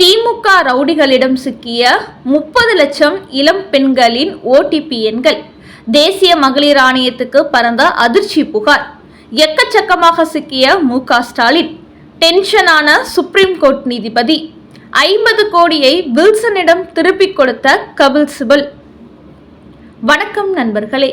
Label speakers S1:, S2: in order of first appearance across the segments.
S1: திமுக ரவுடிகளிடம் சிக்கிய முப்பது லட்சம் இளம் பெண்களின் ஓடிபி எண்கள். தேசிய மகளிர் ஆணையத்துக்கு பறந்த அதிர்ச்சி புகார். எக்கச்சக்கமாக சிக்கிய மு க ஸ்டாலின். டென்ஷனான சுப்ரீம் கோர்ட் நீதிபதி. ஐம்பது கோடியை வில்சனிடம் திருப்பிக் கொடுத்த கபில் சிபல். வணக்கம் நண்பர்களே.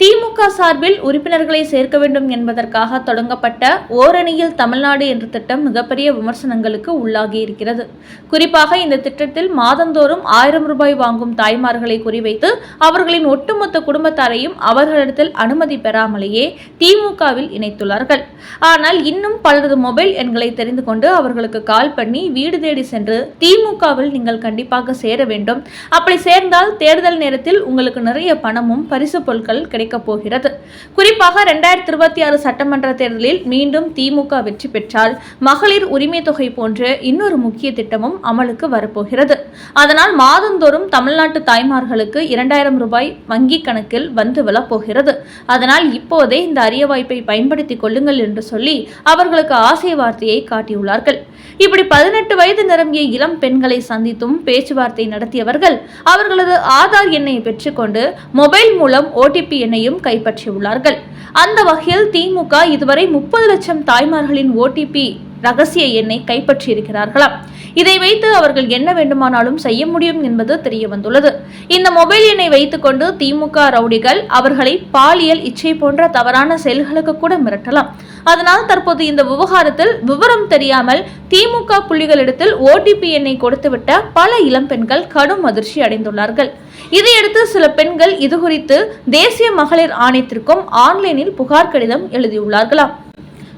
S1: திமுக சார்பில் உறுப்பினர்களை சேர்க்க வேண்டும் என்பதற்காக தொடங்கப்பட்ட ஓரணியில் தமிழ்நாடு என்ற திட்டம் மிகப்பெரிய விமர்சனங்களுக்கு உள்ளாகி இருக்கிறது. குறிப்பாக இந்த திட்டத்தில் மாதந்தோறும் ஆயிரம் ரூபாய் வாங்கும் தாய்மார்களை குறிவைத்து அவர்களின் ஒட்டுமொத்த குடும்பத்தாரையும் அவர்களிடத்தில் அனுமதி பெறாமலேயே திமுகவில் இணைத்துள்ளார்கள். ஆனால் இன்னும் பலரது மொபைல் எண்களை தெரிந்து கொண்டு அவர்களுக்கு கால் பண்ணி வீடு தேடி சென்று திமுகவில் நீங்கள் கண்டிப்பாக சேர வேண்டும். அப்படி சேர்ந்தால் தேர்தல் நேரத்தில் உங்களுக்கு நிறைய பணமும் பரிசு பொருட்கள் கிடைக்கும். கிடைக்கப் போகிறது. குறிப்பாக இரண்டாயிரத்தி இருபத்தி ஆறு சட்டமன்ற தேர்தலில் மீண்டும் திமுக வெற்றி பெற்றால் மகளிர் உரிமை தொகை போன்ற இன்னொரு முக்கிய திட்டமும் அமலுக்கு வரப்போகிறது. அதனால் மாதந்தோறும் தமிழ்நாட்டு தாய்மார்களுக்கு இரண்டாயிரம் ரூபாய் வங்கி கணக்கில் வந்து விழப்போகிறது அதனால் இப்போதே இந்த அரிய வாய்ப்பை பயன்படுத்திக் கொள்ளுங்கள் என்று சொல்லி அவர்களுக்கு ஆசை வார்த்தையை காட்டியுள்ளார்கள். இப்படி பதினெட்டு வயது நிரம்பிய இளம் பெண்களை சந்தித்தும் பேச்சுவார்த்தை நடத்தியவர்கள் அவர்களது ஆதார் எண்ணை பெற்றுக்கொண்டு மொபைல் மூலம் ஓடிபி எண்ணையும் கைப்பற்றியுள்ளார்கள். அந்த வகையில் திமுக இதுவரை முப்பது லட்சம் தாய்மார்களின் ஓடிபி ரகசிய எண்ணை கைப்பற்றியிருக்கிறார்களாம். இதை வைத்து அவர்கள் என்ன வேண்டுமானாலும் செய்ய முடியும் என்பது தெரிய வந்துள்ளது இந்த மொபைல் எண்ணை வைத்துக்கொண்டு திமுக ரவுடிகள் அவர்களை பாலியல் இச்சை போன்ற தவறான செயல்களுக்கு கூட மிரட்டலாம். அதனால் தற்போது இந்த விவகாரத்தில் விவரம் தெரியாமல் திமுக புள்ளிகளிடத்தில் ஓடிபி எண்ணை கொடுத்துவிட்ட பல இளம் பெண்கள் கடும் அதிர்ச்சி அடைந்துள்ளார்கள். இதையடுத்து சில பெண்கள் இது குறித்து தேசிய மகளிர் ஆணையத்திற்கும் ஆன்லைனில் புகார் கடிதம் எழுதியுள்ளார்களாம்.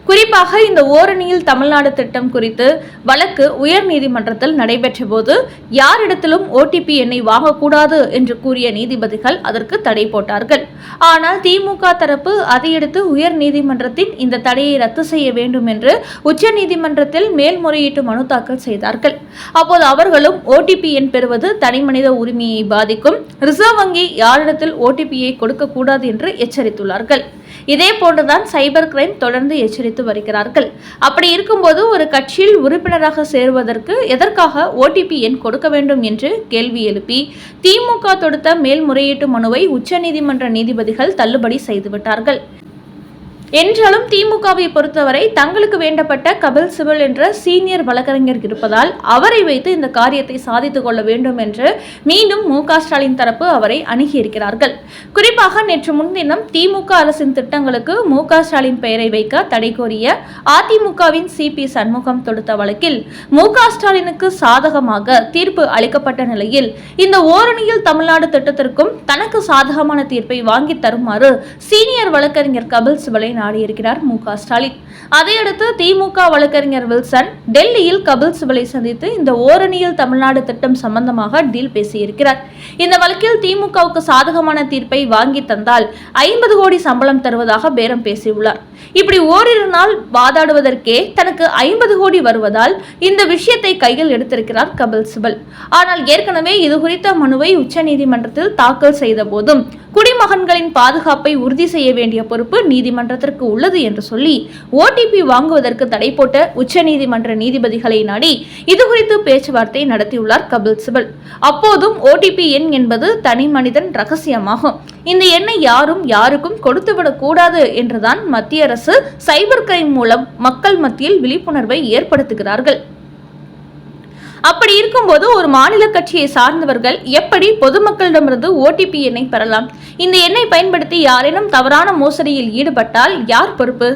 S1: குறிப்பாக இந்த ஓரணியில் தமிழ்நாடு திட்டம் குறித்து வழக்கு உயர் நீதிமன்றத்தில் நடைபெற்ற போது யாரிடத்திலும் ஓடிபி எண்ணை வாங்கக்கூடாது என்று கூறிய நீதிபதிகள் அதற்கு தடை போட்டார்கள். ஆனால் திமுக தரப்பு அதையடுத்து உயர்நீதிமன்றத்தின் இந்த தடையை ரத்து செய்ய வேண்டும் என்று உச்ச நீதிமன்றத்தில் மேல்முறையீட்டு மனு தாக்கல் செய்தார்கள். அப்போது அவர்களும் ஓடிபி எண் பெறுவது தனிமனித உரிமையை பாதிக்கும். ரிசர்வ் வங்கி யாரிடத்தில் ஓடிபியை கொடுக்கக்கூடாது என்று எச்சரித்துள்ளார்கள். இதே போன்றுதான் சைபர் கிரைம் தொடர்ந்து எச்சரித்து வருகிறார்கள். அப்படி இருக்கும்போது ஒரு கட்சியில் உறுப்பினராக சேருவதற்கு எதற்காக ஓடிபி எண் கொடுக்க வேண்டும் என்று கேள்வி எழுப்பி திமுக தொடுத்த மேல்முறையீட்டு மனுவை உச்சநீதிமன்ற நீதிபதிகள் தள்ளுபடி செய்துவிட்டார்கள். என்றாலும் திமுகவை பொறுத்தவரை தங்களுக்கு வேண்டப்பட்ட கபில் சிபல் என்ற சீனியர் வழக்கறிஞர் இருப்பதால் அவரை வைத்து இந்த காரியத்தை சாதித்துக் கொள்ள வேண்டும் என்று மீண்டும் மு ஸ்டாலின் தரப்பு அவரை அணுகியிருக்கிறார்கள். குறிப்பாக நேற்று முன்தினம் திமுக அரசின் திட்டங்களுக்கு மு ஸ்டாலின் பெயரை வைக்க தடை கோரிய அதிமுகவின் சி பி சண்முகம் தொடுத்த வழக்கில் மு ஸ்டாலினுக்கு சாதகமாக தீர்ப்பு அளிக்கப்பட்ட நிலையில் இந்த ஓரணியில் தமிழ்நாடு திட்டத்திற்கும் தனக்கு சாதகமான தீர்ப்பை வாங்கி தருமாறு சீனியர் வழக்கறிஞர் கபில் சிபலை நாடியிருக்கிறார் மு க ஸ்டாலின். அதையடுத்து திமுக வழக்கறிஞர் வில்சன் டெல்லியில் கபில் சிபலை சந்தித்து இந்த ஓரணியில் தமிழ்நாடு திட்டம் சம்பந்தமாக டீல் பேசியிருக்கிறார். இந்த வழக்கில் திமுகவுக்கு சாதகமான தீர்ப்பை வாங்கி தந்தால் ஐம்பது கோடி சம்பளம் தருவதாக பேரம் பேசியுள்ளார். இப்படி ஓரிரு நாள் வாதாடுவதற்கே தனக்கு ஐம்பது கோடி வருவதால் இந்த விஷயத்தை கையில் எடுத்திருக்கிறார் கபில் சிபல் ஆனால் ஏற்கனவே இது குறித்த மனுவை உச்சநீதிமன்றத்தில் தாக்கல் செய்த போதும் குடிமகன்களின் பாதுகாப்பை உறுதி செய்ய வேண்டிய பொறுப்பு நீதிமன்றத்திற்கு உள்ளது என்று சொல்லி ஓடிபி வாங்குவதற்கு தடை போட்ட உச்சநீதிமன்ற நீதிபதிகளை நாடி இது குறித்து பேச்சுவார்த்தை நடத்தியுள்ளார் கபில் சிபல். அப்போதும் ஓடிபி எண் என்பது தனி மனிதன் ரகசியமாகும். இந்த எண்ணை யாரும் யாருக்கும் கொடுத்துவிடக் கூடாது என்றுதான் மத்திய அரசு சைபர் கிரைம் மூலம் மக்கள் மத்தியில் விழிப்புணர்வை ஏற்படுத்துகிறார்கள். அப்படி இருக்கும்போது ஒரு மாநில கட்சியை சார்ந்தவர்கள் எப்படி பொதுமக்களிடமிருந்து ஓடிபி எண்ணை பெறலாம்? இந்த எண்ணை பயன்படுத்தி யாரேனும் தவறான மோசடியில் ஈடுபட்டால் யார் பொறுப்பு?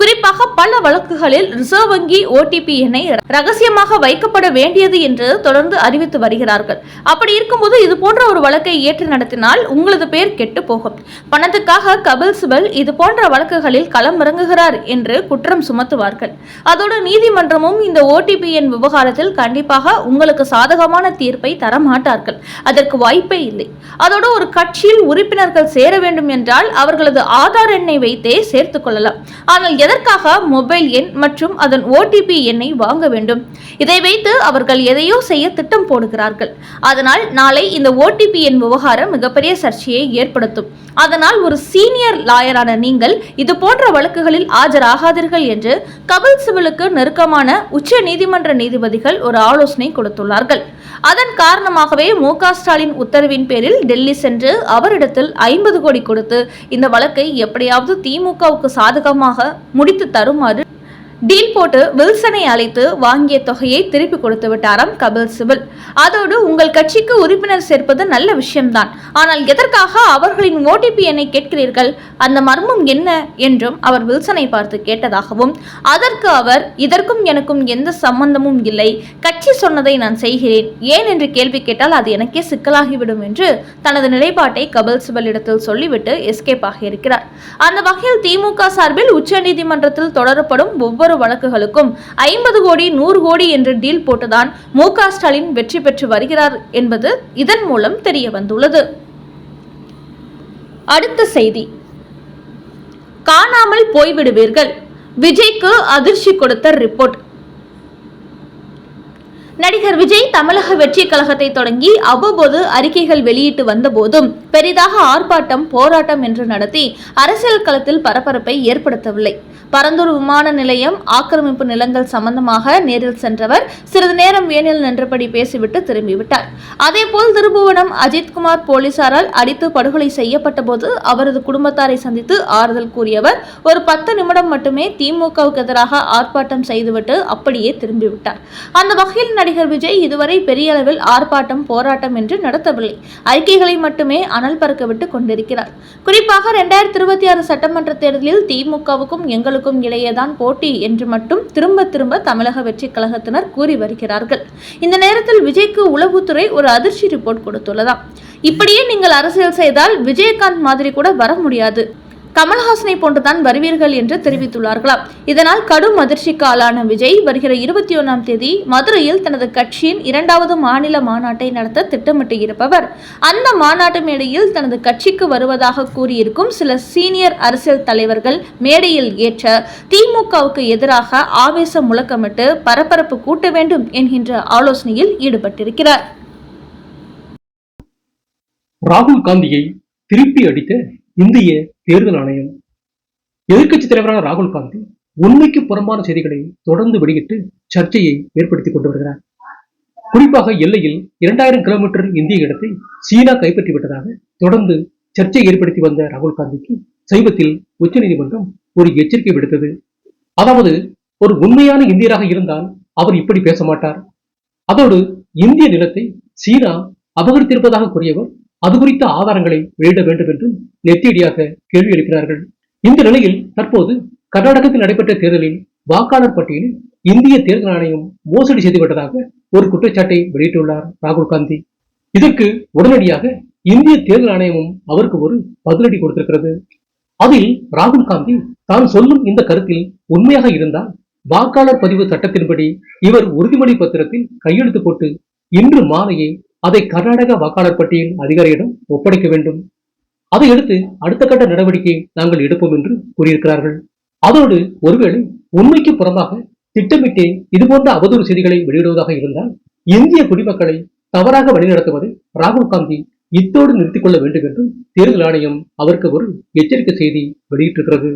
S1: குறிப்பாக பல வழக்குகளில் ரிசர்வ் வங்கி ஓடிபி எண்ணை ரகசியமாக வைக்கப்பட வேண்டியது என்று தொடர்ந்து அறிவித்து வருகிறார்கள். அப்படி இருக்கும்போது இது போன்ற ஒரு வழக்கை ஏற்று நடத்தினால் உங்களது பேர் கெட்டு போகும். பணத்துக்காக கபில் சிபல் இது போன்ற வழக்குகளில் களம் இறங்குகிறார் என்று குற்றம் சுமத்துவார்கள். அதோடு நீதிமன்றமும் இந்த ஓடிபி எண் விவகாரத்தில் கண்டிப்பாக உங்களுக்கு சாதகமான தீர்ப்பை தர மாட்டார்கள். அதற்கு வாய்ப்பே இல்லை. அதோடு ஒரு கட்சியில் உறுப்பினர்கள் சேர வேண்டும் என்றால் அவர்களது ஆதார் எண்ணை வைத்தே சேர்த்துக் கொள்ளலாம். ஆனால் எதற்காக மொபைல் எண் மற்றும் அதன் ஓடிபி எண்ணை வாங்க வேண்டும்? இதை வைத்து அவர்கள் எதையோ செய்ய திட்டம் போடுகிறார்கள். அதனால் நாளை இந்த ஓடிபி எண் விவகாரம் மிகப்பெரிய சர்ச்சையை ஏற்படுத்தும். அதனால் ஒரு சீனியர் லாயரான நீங்கள் இது போன்ற வழக்குகளில் ஆஜராகாதீர்கள் என்று கபில் சிவலுக்கு நெருக்கமான உச்ச நீதிமன்ற நீதிபதிகள் ஒரு ஆலோசனை கொடுத்துள்ளார்கள். அதன் காரணமாகவே மு ஸ்டாலின் உத்தரவின் பேரில் டெல்லி சென்று அவரிடத்தில் ஐம்பது கோடி கொடுத்து இந்த வழக்கை எப்படியாவது திமுகவுக்கு சாதகமாக முடித்து தருமாறு டீல் போட்டு வில்சனை அழைத்து வாங்கிய தொகையை திருப்பி கொடுத்து விட்டாராம் கபில் சிபல் அதோடு உங்கள் கட்சிக்கு உறுப்பினர் சேர்ப்பது நல்ல விஷயம்தான். ஆனால் எதற்காக அவர்களின் ஓடிபி எண்ணை கேட்கிறீர்கள்? அந்த மர்மம் என்ன? என்றும் அவர் வில்சனை பார்த்து கேட்டதாகவும் அதற்கு அவர் இதற்கும் எனக்கும் எந்த சம்பந்தமும் இல்லை. கட்சி சொன்னதை நான் செய்கிறேன். ஏன் என்று கேள்வி கேட்டால் அது எனக்கே சிக்கலாகிவிடும் என்று தனது நிலைப்பாட்டை கபில் சிபலிடத்தில் சொல்லிவிட்டு எஸ்கேப் ஆகியிருக்கிறார். அந்த வகையில் திமுக சார்பில் உச்சநீதிமன்றத்தில் தொடரப்படும் ஒவ்வொரு வழக்குகளுக்கும் ஐம்பது கோடி நூறு கோடி என்று டீல் போட்டுதான் மு ஸ்டாலின் வெற்றி பெற்று வருகிறார் என்பது இதன் மூலம் தெரிய வந்துள்ளது. அடுத்த செய்தி. காணாமல் போய்விடுவீர்கள். விஜய்க்கு அதிர்ச்சி கொடுத்த ரிப்போர்ட். நடிகர் விஜய் தமிழக வெற்றி கழகத்தை தொடங்கி அவ்வப்போது அறிக்கைகள் வெளியிட்டு வந்தபோதும் பெரிதாக ஆர்ப்பாட்டம் போராட்டம் என்று நடத்தி அரசியல் களத்தில் பரபரப்பை ஏற்படுத்தவில்லை. பரந்தூர் விமான நிலையம் ஆக்கிரமிப்பு நிலங்கள் சம்பந்தமாக நேரில் சென்றவர் சிறிது நேரம் வேனில் நின்றபடி பேசிவிட்டு திரும்பிவிட்டார். அதேபோல் திருபுவனம் அஜித்குமார் போலீசாரால் அடித்து படுகொலை செய்யப்பட்ட போது அவரது குடும்பத்தாரை சந்தித்து ஆறுதல் கூறியவர் ஒரு பத்து நிமிடம் மட்டுமே திமுகவுக்கு எதிராக ஆர்ப்பாட்டம் செய்துவிட்டு அப்படியே திரும்பிவிட்டார். அந்த வகையில் நடிகர் விஜய் இதுவரை பெரிய அளவில் ஆர்ப்பாட்டம் போராட்டம் என்று நடத்தவில்லை. அறிக்கைகளை மட்டுமே அனல் பறக்க விட்டு கொண்டிருக்கிறார். குறிப்பாக இரண்டாயிரத்தி இருபத்தி ஆறு சட்டமன்ற தேர்தலில் திமுகவுக்கும் எங்களுக்கும் இடையேதான் போட்டி என்று மட்டும் திரும்ப திரும்ப தமிழக வெற்றி கழகத்தினர் கூறி வருகிறார்கள். இந்த நேரத்தில் விஜய்க்கு உளவுத்துறை ஒரு அதிர்ச்சி ரிப்போர்ட் கொடுத்துள்ளதாம். இப்படியே நீங்கள் அரசியல் செய்தால் விஜயகாந்த் மாதிரி கூட வர முடியாது. கமல்ஹாசனை போன்றுதான் வருவீர்கள் என்று தெரிவித்துள்ளார்களாம். இதனால் கடும் அதிர்ச்சிக்கு ஆளான விஜய் வருகிற இருபத்தி ஒன்றாம் தேதி மதுரையில் தனது கட்சியின் இரண்டாவது மாநில மாநாட்டை நடத்த திட்டமிட்டு இருப்பவர் அந்த மாநாட்டு மேடையில் தனது கட்சிக்கு வருவதாக கூறியிருக்கும் சில சீனியர் அரசியல் தலைவர்கள் மேடையில் ஏற்ற திமுகவுக்கு எதிராக ஆவேச முழக்கமிட்டு பரபரப்பு கூட்ட வேண்டும் என்கின்ற ஆலோசனையில் ஈடுபட்டிருக்கிறார்.
S2: ராகுல் காந்தியை திருப்பி அடித்த இந்திய தேர்தல் ஆணையம் எதிர்க்கட்சி தலைவரான ராகுல் காந்தி உண்மைக்கு புறம்பான செய்திகளை தொடர்ந்து வெளியிட்டு சர்ச்சையை ஏற்படுத்திக் கொண்டு வருகிறார். குறிப்பாக எல்லையில் இரண்டாயிரம் கிலோமீட்டர் இந்திய இடத்தை சீனா கைப்பற்றி விட்டதாக தொடர்ந்து சர்ச்சை ஏற்படுத்தி வந்த ராகுல் காந்திக்கு சமீபத்தில் உச்சநீதிமன்றம் ஒரு எச்சரிக்கை விடுத்தது. அதாவது ஒரு உண்மையான இந்தியராக இருந்தால் அவர் இப்படி பேச மாட்டார். அதோடு இந்திய நிலத்தை சீனா அபகரித்திருப்பதாக கூறியவர் அது குறித்த ஆதாரங்களை வெளியிட வேண்டும் என்றும் நெத்தியடியாக கேள்வி எழுப்பினார்கள் இந்த நிலையில் தற்போது கர்நாடகத்தில் நடைபெற்ற தேர்தலில் வாக்காளர் பட்டியலில் இந்திய தேர்தல் ஆணையம் மோசடி செய்துவிட்டதாக ஒரு குற்றச்சாட்டை வெளியிட்டுள்ளார் ராகுல் காந்தி. இதற்கு உடனடியாக இந்திய தேர்தல் ஆணையமும் அவருக்கு ஒரு பதிலடி கொடுத்திருக்கிறது. அதில் ராகுல் காந்தி தான் சொல்லும் இந்த கருத்தில் உண்மையாக இருந்தால் வாக்காளர் பதிவு சட்டத்தின்படி இவர் உறுதிமொழி பத்திரத்தில் கையெழுத்து போட்டு இன்று மாலையே அதை கர்நாடக வாக்காளர் பட்டியல் அதிகாரியிடம் ஒப்படைக்க வேண்டும். அதையடுத்து அடுத்த கட்ட நடவடிக்கை நாங்கள் எடுப்போம் என்று கூறியிருக்கிறார்கள். அதோடு ஒருவேளை உண்மைக்கு புறம்பாக திட்டமிட்டே இதுபோன்ற அவதூறு செய்திகளை வெளியிடுவதாக இருந்தால் இந்திய குடிமக்களை தவறாக வழிநடத்துவதை ராகுல் காந்தி இத்தோடு நிறுத்திக் கொள்ள வேண்டும் என்று தேர்தல் ஆணையம் அவருக்கு ஒரு எச்சரிக்கை செய்தி வெளியிட்டிருக்கிறது.